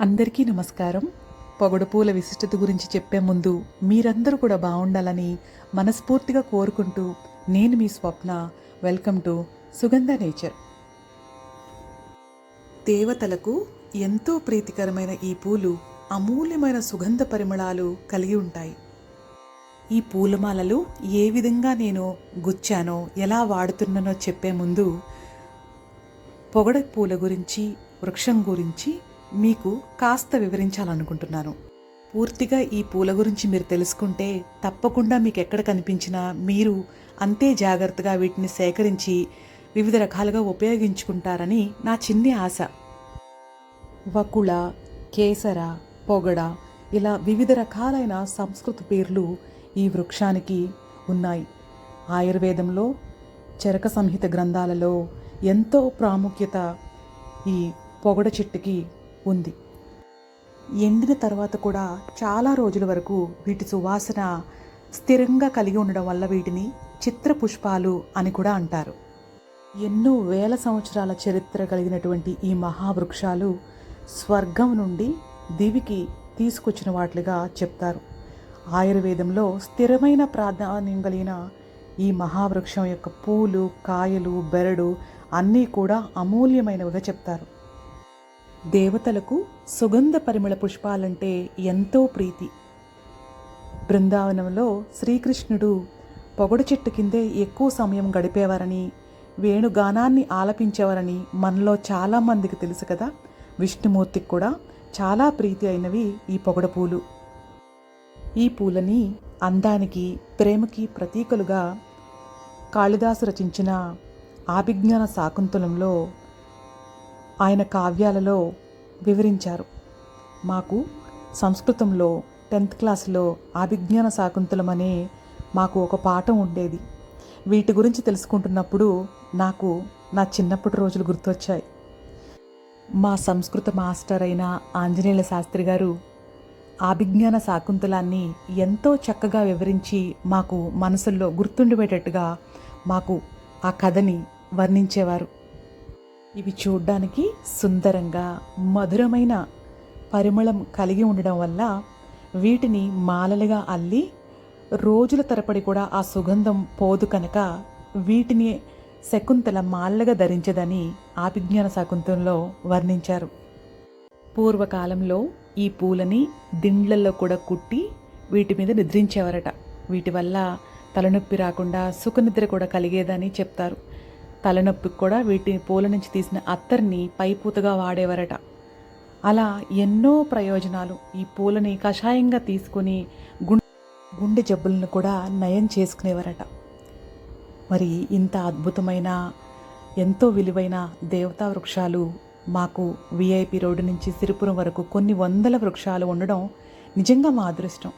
అందరికీ నమస్కారం. పొగడు పూల విశిష్టత గురించి చెప్పే ముందు మీరందరూ కూడా బాగుండాలని మనస్ఫూర్తిగా కోరుకుంటూ నేను మీ Swapna. Welcome to Sugandha nature. దేవతలకు ఎంతో ప్రీతికరమైన ఈ పూలు అమూల్యమైన సుగంధ పరిమళాలు కలిగి ఉంటాయి. ఈ పూలమాలలు ఏ విధంగా నేను గుచ్చానో ఎలా వాడుతున్నానో చెప్పే ముందు పొగడ పూల గురించి వృక్షం గురించి మీకు కాస్త వివరించాలనుకుంటున్నాను. పూర్తిగా ఈ పూల గురించి మీరు తెలుసుకుంటే తప్పకుండా మీకు ఎక్కడ కనిపించినా మీరు అంతే జాగ్రత్తగా వీటిని సేకరించి వివిధ రకాలుగా ఉపయోగించుకుంటారని నా చిన్ని ఆశ. వకుళ కేసర పొగడ ఇలా వివిధ రకాలైన సంస్కృత పేర్లు ఈ వృక్షానికి ఉన్నాయి. ఆయుర్వేదంలో చరక సంహిత గ్రంథాలలో ఎంతో ప్రాముఖ్యత ఈ పొగడ చెట్టుకి ఉంది. ఎండిన తర్వాత కూడా చాలా రోజుల వరకు వీటి సువాసన స్థిరంగా కలిగి ఉండడం వల్ల వీటిని చిత్రపుష్పాలు అని కూడా అంటారు. ఎన్నో వేల సంవత్సరాల చరిత్ర కలిగినటువంటి ఈ మహావృక్షాలు స్వర్గం నుండి దివికి తీసుకొచ్చిన వాటిగా చెప్తారు. ఆయుర్వేదంలో స్థిరమైన ప్రాధాన్యం కలిగిన ఈ మహావృక్షం యొక్క పూలు కాయలు బెరడు అన్నీ కూడా అమూల్యమైనవిగా చెప్తారు. దేవతలకు సుగంధ పరిమళ పుష్పాలంటే ఎంతో ప్రీతి. బృందావనంలో శ్రీకృష్ణుడు పొగడు చెట్టు కిందే ఎక్కువ సమయం గడిపేవారని వేణుగానాన్ని ఆలపించేవారని మనలో చాలామందికి తెలుసు కదా. విష్ణుమూర్తికి కూడా చాలా ప్రీతి అయినవి ఈ పొగడ పూలు. ఈ పూలని అందానికి ప్రేమకి ప్రతీకలుగా కాళిదాసు రచించిన ఆభిజ్ఞాన శాకుంతలంలో ఆయన కావ్యాలలో వివరించారు. మాకు సంస్కృతంలో టెన్త్ క్లాస్లో అభిజ్ఞాన శాకుంతలం అనే మాకు ఒక పాఠం ఉండేది. వీటి గురించి తెలుసుకుంటున్నప్పుడు నాకు నా చిన్నప్పటి రోజులు గుర్తొచ్చాయి. మా సంస్కృత మాస్టర్ అయిన ఆంజనేయుల శాస్త్రి గారు అభిజ్ఞాన శాకుంతలాన్ని ఎంతో చక్కగా వివరించి మాకు మనసుల్లో గుర్తుండిపోయేటట్టుగా మాకు ఆ కథని వర్ణించేవారు. ఇవి చూడ్డానికి సుందరంగా మధురమైన పరిమళం కలిగి ఉండడం వల్ల వీటిని మాలలుగా అల్లి రోజుల తరపడి కూడా ఆ సుగంధం పోదు కనుక వీటిని శకుంతల మాలలుగా ధరించదని ఆభిజ్ఞాన శాకుంతంలో వర్ణించారు. పూర్వకాలంలో ఈ పూలని దిండ్లలో కూడా కుట్టి వీటి మీద నిద్రించేవారట. వీటి వల్ల తలనొప్పి రాకుండా సుఖనిద్ర కూడా కలిగేదని చెప్తారు. తలనొప్పికి కూడా వీటి పూల నుంచి తీసిన అత్తర్ని పైపూతగా వాడేవారట. అలా ఎన్నో ప్రయోజనాలు ఈ పూలని కషాయంగా తీసుకొని గుండె గుండె జబ్బులను కూడా నయం చేసుకునేవారట. మరి ఇంత అద్భుతమైన ఎంతో విలువైన దేవతా వృక్షాలు మాకు విఐపి రోడ్డు నుంచి సిరిపురం వరకు కొన్ని వందల వృక్షాలు ఉండడం నిజంగా మా అదృష్టం.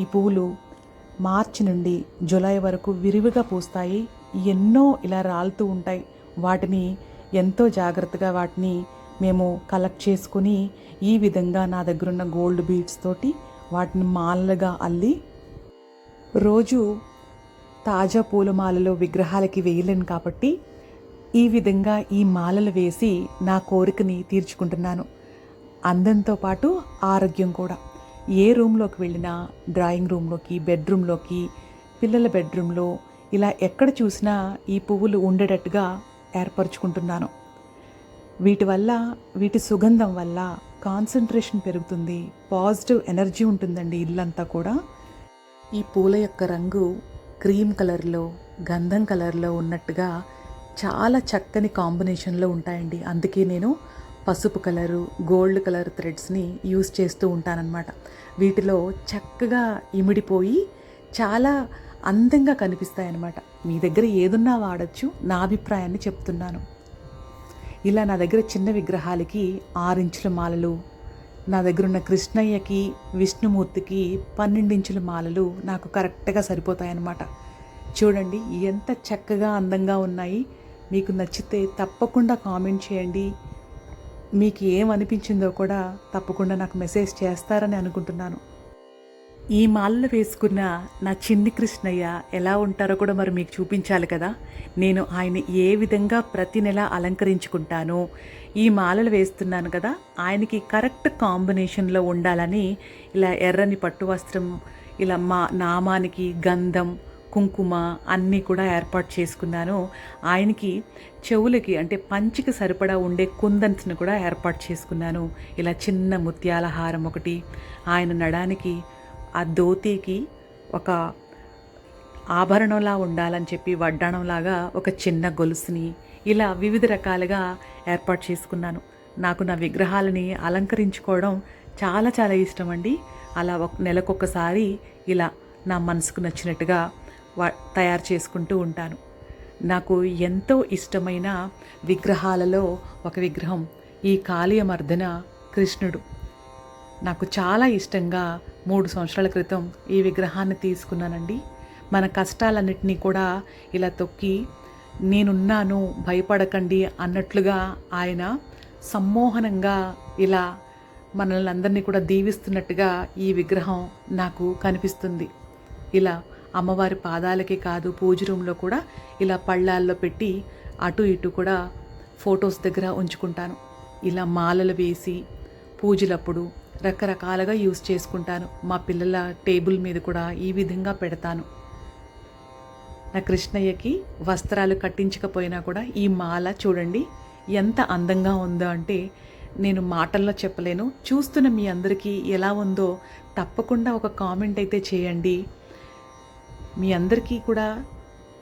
ఈ పువ్వులు మార్చి నుండి జూలై వరకు విరివిగా పూస్తాయి. ఎన్నో ఇలా రాలుతూ ఉంటాయి. వాటిని ఎంతో జాగ్రత్తగా వాటిని మేము కలెక్ట్ చేసుకుని ఈ విధంగా నా దగ్గరున్న గోల్డ్ బీడ్స్ తోటి వాటిని మాలలుగా అల్లి రోజు తాజా పూలమాలలో విగ్రహాలకి వేయలేను కాబట్టి ఈ విధంగా ఈ మాలలు వేసి నా కోరికని తీర్చుకుంటున్నాను. అందంతో పాటు ఆరోగ్యం కూడా. ఏ రూమ్లోకి వెళ్ళినా డ్రాయింగ్ రూమ్లోకి బెడ్రూమ్లోకి పిల్లల బెడ్రూమ్లో ఇలా ఎక్కడ చూసినా ఈ పువ్వులు ఉండేటట్టుగా ఏర్పరచుకుంటున్నాను. వీటి వల్ల వీటి సుగంధం వల్ల కాన్సన్ట్రేషన్ పెరుగుతుంది పాజిటివ్ ఎనర్జీ ఉంటుందండి ఇల్లంతా కూడా. ఈ పూల యొక్క రంగు క్రీమ్ కలర్లో గంధం కలర్లో ఉన్నట్టుగా చాలా చక్కని కాంబినేషన్లో ఉంటాయండి. అందుకే నేను పసుపు కలరు గోల్డ్ కలర్ థ్రెడ్స్ని యూస్ చేస్తూ ఉంటానన్నమాట. వీటిలో చక్కగా ఇమిడిపోయి చాలా అందంగా కనిపిస్తాయన్నమాట. మీ దగ్గర ఏదున్నా వాడచ్చు నా అభిప్రాయాన్ని చెప్తున్నాను. ఇలా నా దగ్గర చిన్న విగ్రహాలకి ఆరించుల మాలలు నా దగ్గర ఉన్న కృష్ణయ్యకి విష్ణుమూర్తికి పన్నెండించుల మాలలు నాకు కరెక్ట్గా సరిపోతాయన్నమాట. చూడండి ఎంత చక్కగా అందంగా ఉన్నాయి. మీకు నచ్చితే తప్పకుండా కామెంట్ చేయండి. మీకు ఏమనిపించిందో కూడా తప్పకుండా నాకు మెసేజ్ చేస్తారని అనుకుంటున్నాను. ఈ మాలలో వేసుకున్న నా చిన్ని కృష్ణయ్య ఎలా ఉంటారో కూడా మరి మీకు చూపించాలి కదా. నేను ఆయన ఏ విధంగా ప్రతి నెల అలంకరించుకుంటానో ఈ మాలలు వేస్తున్నాను కదా. ఆయనకి కరెక్ట్ కాంబినేషన్లో ఉండాలని ఇలా ఎర్రని పట్టు వస్త్రం ఇలా మా నామానికి గంధం కుంకుమ అన్నీ కూడా ఏర్పాటు చేసుకున్నాను. ఆయనకి చెవులకి అంటే పంచికి సరిపడా ఉండే కుందన్స్ని కూడా ఏర్పాటు చేసుకున్నాను. ఇలా చిన్న ముత్యాల హారం ఒకటి ఆయన నడానికి ఆ ధోతీకి ఒక ఆభరణంలా ఉండాలని చెప్పి వడ్డాణంలాగా ఒక చిన్న గొలుసుని ఇలా వివిధ రకాలుగా ఏర్పాటు చేసుకున్నాను. నాకు నా విగ్రహాలని అలంకరించుకోవడం చాలా చాలా ఇష్టం అండి అలా ఒక నెలకొకసారి ఇలా నా మనసుకు నచ్చినట్టుగా వా తయారు చేసుకుంటూ ఉంటాను. నాకు ఎంతో ఇష్టమైన విగ్రహాలలో ఒక విగ్రహం ఈ కాళీయమర్ధన కృష్ణుడు. నాకు చాలా ఇష్టంగా మూడు సంవత్సరాల క్రితం ఈ విగ్రహాన్ని తీసుకున్నానండి. మన కష్టాలన్నింటినీ కూడా ఇలా తొక్కి నేనున్నాను భయపడకండి అన్నట్లుగా ఆయన సమ్మోహనంగా ఇలా మనల్ని అందరినీ కూడా దీవిస్తున్నట్టుగా ఈ విగ్రహం నాకు కనిపిస్తుంది. ఇలా అమ్మవారి పాదాలకే కాదు పూజ రూమ్లో కూడా ఇలా పళ్ళాల్లో పెట్టి అటు ఇటు కూడా ఫొటోస్ దగ్గర ఉంచుకుంటాను. ఇలా మాలలు వేసి పూజలప్పుడు రకరకాలుగా యూస్ చేసుకుంటాను. మా పిల్లల టేబుల్ మీద కూడా ఈ విధంగా పెడతాను. నా కృష్ణయ్యకి వస్త్రాలు కట్టించకపోయినా కూడా ఈ మాల చూడండి ఎంత అందంగా ఉందో అంటే నేను మాటల్లో చెప్పలేను. చూస్తున్న మీ అందరికీ ఎలా ఉందో తప్పకుండా ఒక కామెంట్ అయితే చేయండి. మీ అందరికీ కూడా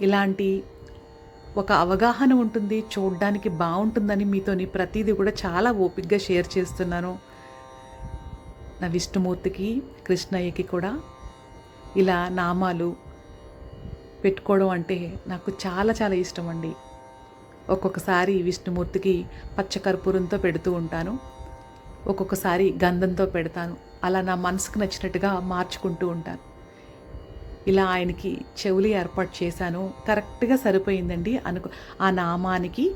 ఇలాంటి ఒక అవగాహన ఉంటుంది చూడడానికి బాగుంటుందని మీతోని ప్రతిదీ కూడా చాలా ఓపిక్గా షేర్ చేస్తున్నాను. నా విష్ణుమూర్తికి కృష్ణయ్యకి కూడా ఇలా నామాలు పెట్టుకోవడం అంటే నాకు చాలా చాలా ఇష్టం అండి ఒక్కొక్కసారి విష్ణుమూర్తికి పచ్చకర్పూరంతో పెడుతూ ఉంటాను. ఒక్కొక్కసారి గంధంతో పెడతాను. అలా నా మనసుకు నచ్చినట్టుగా మార్చుకుంటూ ఉంటాను. ఇలా ఆయనకి చెవులు ఏర్పాటు చేశాను. కరెక్ట్గా సరిపోయిందండి. అనుకు ఆ నామానికి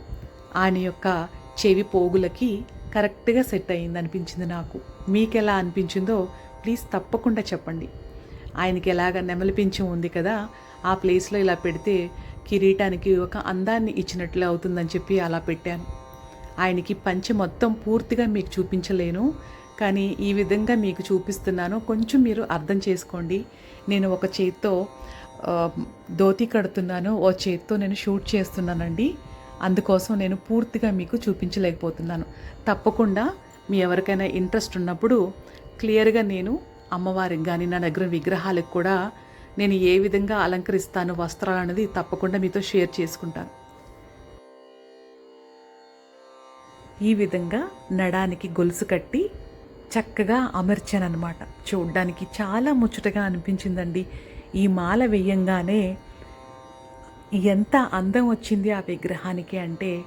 ఆయన యొక్క చెవి పోగులకి కరెక్ట్గా సెట్ అయ్యింది అనిపించింది నాకు. మీకు ఎలా అనిపించిందో ప్లీజ్ తప్పకుండా చెప్పండి. ఆయనకి ఎలాగ నెమలిపించి ఉంది కదా ఆ ప్లేస్లో ఇలా పెడితే కిరీటానికి ఒక అందాన్ని ఇచ్చినట్లు అవుతుందని చెప్పి అలా పెట్టాను. ఆయనకి పంచి మొత్తం పూర్తిగా మీకు చూపించలేను కానీ ఈ విధంగా మీకు చూపిస్తున్నాను. కొంచెం మీరు అర్థం చేసుకోండి. నేను ఒక చేత్తో ధోతి కడుతున్నాను ఓ చేత్తో నేను షూట్ చేస్తున్నానండి. అందుకోసం నేను పూర్తిగా మీకు చూపించలేకపోతున్నాను. తప్పకుండా మీ ఎవరికైనా ఇంట్రెస్ట్ ఉన్నప్పుడు క్లియర్గా నేను అమ్మవారికి కానీ నా దగ్గర విగ్రహాలకు కూడా నేను ఏ విధంగా అలంకరిస్తాను వస్త్రాలు అనేది తప్పకుండా మీతో షేర్ చేసుకుంటాను. ఈ విధంగా నడానికి గొలుసు కట్టి చక్కగా అమర్చానమాట చూడ్డానికి చాలా ముచ్చటగా అనిపించిందండి. ఈ మాల వేయంగానే ఎంత అందం వచ్చింది ఆ విగ్రహానికి అంటే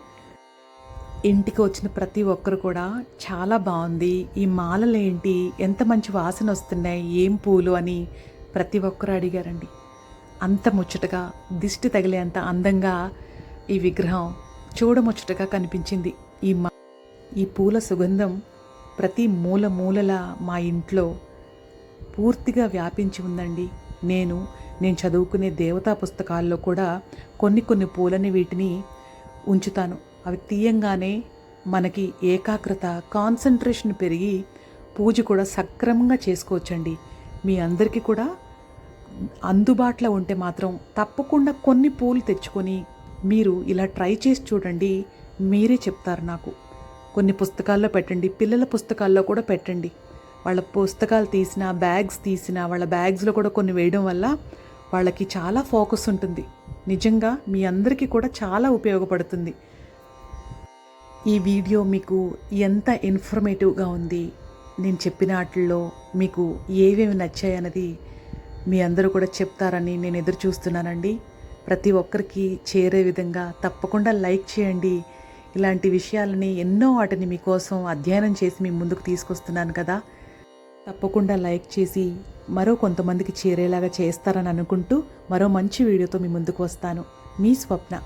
ఇంటికి వచ్చిన ప్రతి ఒక్కరు కూడా చాలా బాగుంది. ఈ మాలలేంటి? ఎంత మంచి వాసన వస్తున్నాయి? ఏం పూలు? అని ప్రతి ఒక్కరు అడిగారండి. అంత ముచ్చటగా దిష్టి తగిలేంత అందంగా ఈ విగ్రహం చూడముచ్చటగా కనిపించింది. ఈ మా ఈ పూల సుగంధం ప్రతి మూల మూలల మా ఇంట్లో పూర్తిగా వ్యాపించి ఉందండి. నేను నేను చదువుకునే దేవతా పుస్తకాల్లో కూడా కొన్ని కొన్ని పూలని వీటిని ఉంచుతాను. అవి తీయంగానే మనకి ఏకాగ్రత కాన్సన్ట్రేషన్ పెరిగి పూజ కూడా సక్రమంగా చేసుకోవచ్చండి. మీ అందరికీ కూడా అందుబాటులో ఉంటే మాత్రం తప్పకుండా కొన్ని పూలు తెచ్చుకొని మీరు ఇలా ట్రై చేసి చూడండి. మీరే చెప్తారు నాకు. కొన్ని పుస్తకాల్లో పెట్టండి పిల్లల పుస్తకాల్లో కూడా పెట్టండి. వాళ్ళ పుస్తకాలు తీసిన బ్యాగ్స్ తీసిన వాళ్ళ బ్యాగ్స్లో కూడా కొన్ని వేయడం వల్ల వాళ్ళకి చాలా ఫోకస్ ఉంటుంది. నిజంగా మీ అందరికీ కూడా చాలా ఉపయోగపడుతుంది. ఈ వీడియో మీకు ఎంత ఇన్ఫర్మేటివ్గా ఉంది? నేను చెప్పిన వాటిల్లో మీకు ఏవేమి నచ్చాయన్నది మీ అందరూ కూడా చెప్తారని నేను ఎదురు చూస్తున్నానండి. ప్రతి ఒక్కరికి చేరే విధంగా తప్పకుండా లైక్ చేయండి. ఇలాంటి విషయాలని ఎన్నో వాటిని మీకోసం అధ్యయనం చేసి మీ ముందుకు తీసుకొస్తున్నాను కదా. తప్పకుండా లైక్ చేసి మరో కొంతమందికి చేరేలాగా చేస్తారని అనుకుంటూ మరో మంచి వీడియోతో మీ ముందుకు వస్తాను. మీ స్వప్న.